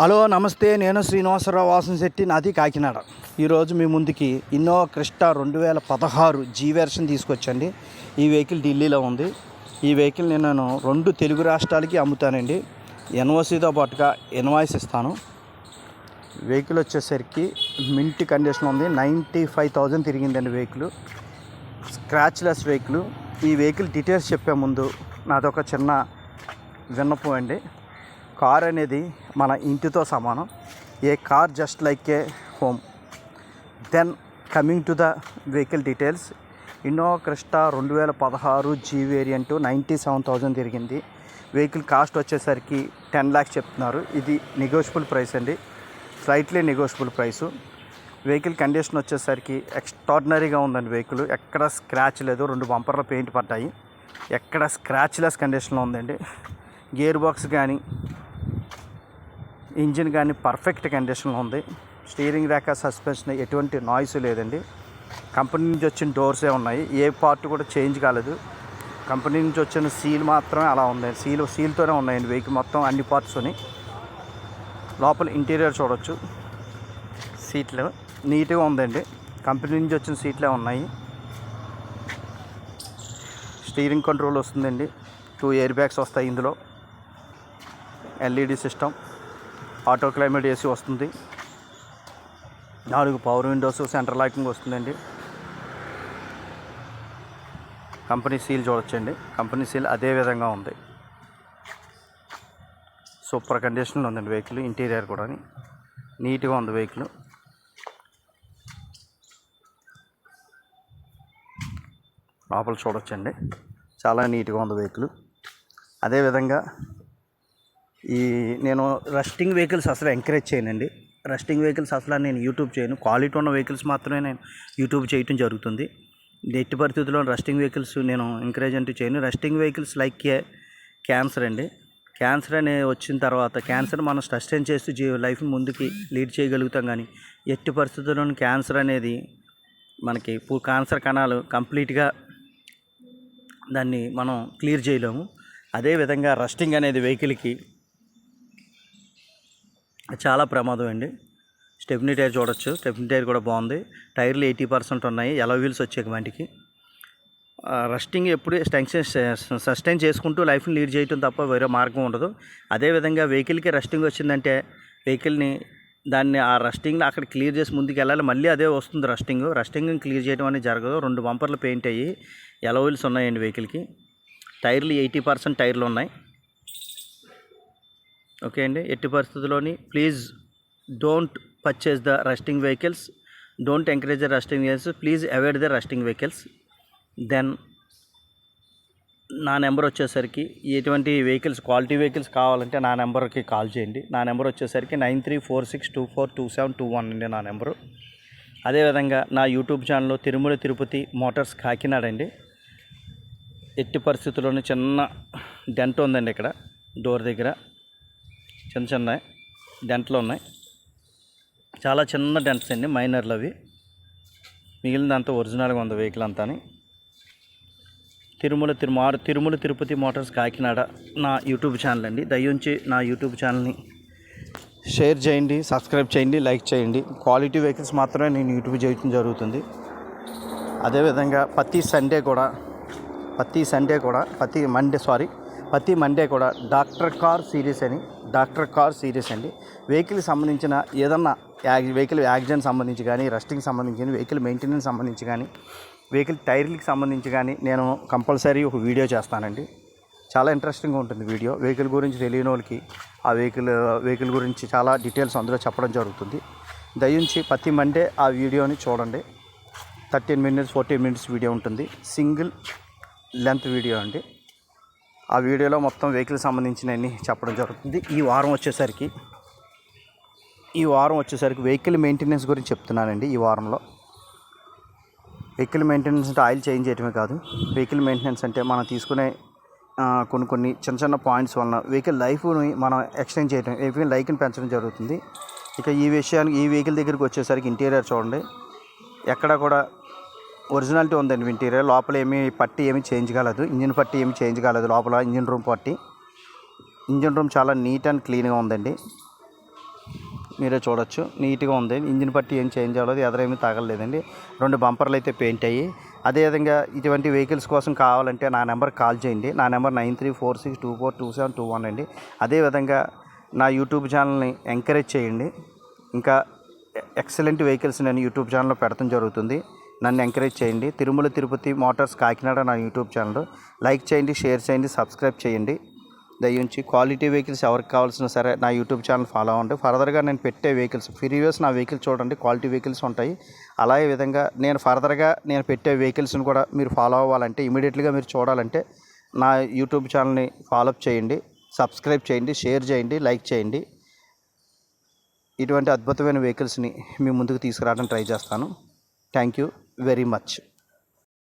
Hello నమస్తే. నేను శ్రీనివాసరావు వాసన శెట్టి నాది కాకినాడ. ఈరోజు మీ ముందుకి ఇన్నోవా క్రిస్టా రెండు వేల పదహారు జీ వెర్షన్ తీసుకొచ్చండి. ఈ వెహికల్ ఢిల్లీలో ఉంది. ఈ వెహికల్ నేను రెండు తెలుగు రాష్ట్రాలకి అమ్ముతానండి. ఎన్ఓసితో పాటుగా ఇన్వాయిస్ ఇస్తాను. వెహికల్ వచ్చేసరికి మింట్ కండిషన్ ఉంది. నైంటీ ఫైవ్ థౌజండ్ తిరిగిందండి వెహికల్. Scratchless vehicle. ఈ వెహికల్ డీటెయిల్స్ చెప్పే ముందు నాదొక చిన్న విన్నపం అండి. కార్ అనేది మన ఇంటితో సమానం. A car just like a home then coming to the vehicle details Innova Crysta రెండు వేల పదహారు G variant ninety seven thousand తిరిగింది. వెహికల్ కాస్ట్ వచ్చేసరికి టెన్ ల్యాక్స్ చెప్తున్నారు. ఇది నెగోషియబుల్ ప్రైస్ అండి. Slightly negotiable price vehicle condition వచ్చేసరికి ఎక్స్ట్రాడినరీగా ఉందండి వెహికల్ ఎక్కడ స్క్రాచ్ లేదు. రెండు బంపర్ల పెయింట్ పడ్డాయి. ఎక్కడ స్క్రాచ్లెస్ కండిషన్లో ఉందండి. గేర్ బాక్స్ కానీ ఇంజిన్ కానీ పర్ఫెక్ట్ కండిషన్లో ఉంది. స్టీరింగ్ రేఖ సస్పెన్షన్ ఎటువంటి నాయిస్ లేదండి. కంపెనీ నుంచి వచ్చిన డోర్సే ఉన్నాయి. ఏ పార్ట్ కూడా చేంజ్ కాలేదు. కంపెనీ నుంచి వచ్చిన సీల్ మాత్రమే అలా ఉంది. సీల్ సీల్తోనే ఉన్నాయండి వెహికల్ మొత్తం అన్ని పార్ట్స్ని లోపల ఇంటీరియర్ చూడొచ్చు. సీట్లు నీట్గా ఉందండి. కంపెనీ నుంచి వచ్చిన సీట్లే ఉన్నాయి. స్టీరింగ్ కంట్రోల్ వస్తుందండి. టూ ఎయిర్ బ్యాగ్స్ వస్తాయి ఇందులో. LED system auto climate AC వస్తుంది. నాలుగు పవర్ విండోస్ సెంటర్ లాకింగ్ వస్తుందండి. కంపెనీ సీల్ చూడొచ్చండి. కంపెనీ సీల్ అదే విధంగా ఉంది. సూపర్ కండిషన్లో ఉందండి వెహికల్ ఇంటీరియర్ కూడా నీట్గా ఉంది వెహికల్ లోపల చూడొచ్చండి. చాలా నీట్గా ఉంది వెహికల్ అదేవిధంగా ఈ నేను రస్టింగ్ వెహికల్స్ అసలు ఎంకరేజ్ చేయనండి. రస్టింగ్ వెహికల్స్ అసలు నేను యూట్యూబ్ చేయను. క్వాలిటీ ఉన్న వెహికల్స్ మాత్రమే నేను యూట్యూబ్ చేయటం జరుగుతుంది. ఎట్టి పరిస్థితుల్లో రస్టింగ్ వెహికల్స్ నేను ఎంకరేజ్ అంటూ చేయను. రస్టింగ్ వెహికల్స్ లైక్ క్యాన్సర్ అండి. క్యాన్సర్ అనే వచ్చిన తర్వాత క్యాన్సర్ మనం సస్టైన్ చేస్తూ జీ లైఫ్ ముందుకి లీడ్ చేయగలుగుతాం కానీ ఎట్టి పరిస్థితుల్లోనూ క్యాన్సర్ అనేది మనకి క్యాన్సర్ కణాలు కంప్లీట్గా దాన్ని మనం క్లియర్ చేయలేము. అదేవిధంగా రస్టింగ్ అనేది వెహికల్కి చాలా ప్రమాదం అండి. స్టెప్నీ టైర్ చూడొచ్చు. స్టెప్నీ టైర్ కూడా బాగుంది. టైర్లు ఎయిటీ పర్సెంట్ ఉన్నాయి. ఎలా వీల్స్ వచ్చాయి వాటికి రస్టింగ్ ఎప్పుడు స్టెన్షన్ సస్టైన్ చేసుకుంటూ లైఫ్ని లీడ్ చేయటం తప్ప వేరే మార్గం ఉండదు. అదేవిధంగా వెహికల్కి రస్టింగ్ వచ్చిందంటే వెహికల్ని దాన్ని ఆ రస్టింగ్ని అక్కడ క్లియర్ చేసి ముందుకు వెళ్ళాలి. మళ్ళీ అదే వస్తుంది రస్టింగ్ రస్టింగ్ క్లియర్ చేయడం అనేది జరగదు. రెండు బంపర్లు పెయింట్ అయ్యి ఎలా వీల్స్ ఉన్నాయండి వెహికల్కి టైర్లు ఎయిటీ పర్సెంట్ టైర్లు ఉన్నాయి. ఓకే అండి. ఎట్టి పరిస్థితుల్లోని please don't purchase the rusting vehicles. Don't encourage the rusting vehicles. Please avoid the rusting vehicles. Then నా నెంబర్ వచ్చేసరికి ఎటువంటి వెహికల్స్ క్వాలిటీ వెహికల్స్ కావాలంటే నా నెంబర్కి కాల్ చేయండి. నా నెంబర్ వచ్చేసరికి nine three four six two four two seven two one అండి నా నెంబరు. అదేవిధంగా నా యూట్యూబ్ ఛానల్లో తిరుమల తిరుపతి మోటార్స్ కాకినాడ అండి. ఎట్టి పరిస్థితుల్లోనే చిన్న డెంట్ ఉందండి ఇక్కడ డోర్ దగ్గర. చిన్న చిన్న డెంట్లు ఉన్నాయి. చాలా చిన్న డెంట్స్ అండి మైనర్లు అవి. మిగిలినంతా ఒరిజినల్గా ఉంది వెహికల్ అంతాని. తిరుమల తిరుమారు తిరుమల తిరుపతి మోటార్స్ కాకినాడ నా యూట్యూబ్ ఛానల్ అండి. దయ్యుంచి నా యూట్యూబ్ ఛానల్ని షేర్ చేయండి సబ్స్క్రైబ్ చేయండి లైక్ చేయండి. క్వాలిటీ వెహికల్స్ మాత్రమే నేను యూట్యూబ్ చేయడం జరుగుతుంది. అదేవిధంగా ప్రతి సండే కూడా ప్రతి సండే కూడా ప్రతి మండే సారీ ప్రతి మండే కూడా డాక్టర్ కార్ సిరీస్ అని డాక్టర్ కార్ సిరీస్ అండి. వెహికల్ సంబంధించిన ఏదన్నా యాగ్ వెహికల్ యాక్సిడెంట్ సంబంధించి కానీ రెస్టింగ్ సంబంధించి వెహికల్ మెయింటెనెన్స్ సంబంధించి కానీ వెహికల్ టైర్లకి సంబంధించి కానీ నేను కంపల్సరీ ఒక వీడియో చేస్తానండి. చాలా ఇంట్రెస్టింగ్గా ఉంటుంది వీడియో వెహికల్ గురించి తెలియని వాళ్ళకి ఆ వెహికల్ వెహికల్ గురించి చాలా డీటెయిల్స్ అందులో చెప్పడం జరుగుతుంది. దయించి ప్రతి మండే ఆ వీడియోని చూడండి. Thirteen minutes fourteen minutes video ఉంటుంది. సింగిల్ లెంత్ వీడియో అండి. ఆ వీడియోలో మొత్తం వెహికల్ సంబంధించినవన్నీ చెప్పడం జరుగుతుంది. ఈ వారం వచ్చేసరికి ఈ వారం వచ్చేసరికి వెహికల్ మెయింటెనెన్స్ గురించి చెప్తున్నానండి ఈ వారంలో. వెహికల్ మెయింటెనెన్స్ అంటే ఆయిల్ చేంజ్ చేయడమే కాదు. వెహికల్ మెయింటెనెన్స్ అంటే మనం తీసుకునే కొన్ని కొన్ని చిన్న చిన్న పాయింట్స్ వలన వెహికల్ లైఫ్ని మనం ఎక్స్టెండ్ చేయడం వెహికల్ లైఫ్ని పెంచడం జరుగుతుంది. ఇక ఈ విషయానికి ఈ వెహికల్ దగ్గరికి వచ్చేసరికి ఇంటీరియర్ చూడండి. ఎక్కడ కూడా ఒరిజినాలిటీ ఉందండి ఇంటీరియర్. లోపల ఏమీ పట్టి ఏమీ చేంజ్ కాలేదు. ఇంజిన్ పట్టి ఏమీ చేంజ్ కాలేదు. లోపల ఇంజిన్ రూమ్ పట్టి. ఇంజిన్ రూమ్ చాలా నీట్ అండ్ క్లీన్గా ఉందండి. మీరే చూడొచ్చు. నీట్గా ఉంది. ఇంజిన్ పట్టి ఏం చేంజ్ అవ్వలేదు. ఎదరేమీ తగలలేదండి. రెండు బంపర్లు అయితే పెయింట్ అయ్యి. అదేవిధంగా ఇటువంటి వెహికల్స్ కోసం కావాలంటే నా నెంబర్ కాల్ చేయండి. నా number nine three four six two four two seven two one అండి. అదేవిధంగా నా యూట్యూబ్ ఛానల్ని ఎంకరేజ్ చేయండి. ఇంకా ఎక్సలెంట్ వెహికల్స్ నేను యూట్యూబ్ ఛానల్లో పెడతాం జరుగుతుంది. నన్ను ఎంకరేజ్ చేయండి. తిరుమల తిరుపతి మోటార్స్ కాకినాడ నా యూట్యూబ్ ఛానల్. లైక్ చేయండి షేర్ చేయండి సబ్స్క్రైబ్ చేయండి. దయించి క్వాలిటీ వెహికల్స్ ఎవరికి కావాల్సిన సరే నా యూట్యూబ్ ఛానల్ ఫాలో అవ్వండి. ఫర్దర్గా నేను పెట్టే వెహికల్స్ ప్రీవియస్ నా వెహికల్ చూడండి. క్వాలిటీ వెహికల్స్ ఉంటాయి. అలాగే విధంగా నేను ఫర్దర్గా నేను పెట్టే వెహికల్స్ని కూడా మీరు ఫాలో అవ్వాలంటే ఇమీడియట్లీగా మీరు చూడాలంటే నా యూట్యూబ్ ఛానల్ని ఫాలోఅప్ చేయండి. సబ్స్క్రైబ్ చేయండి షేర్ చేయండి లైక్ చేయండి. ఇటువంటి అద్భుతమైన వెహికల్స్ని మీ ముందుకు తీసుకురావడానికి ట్రై చేస్తాను. Thank you very much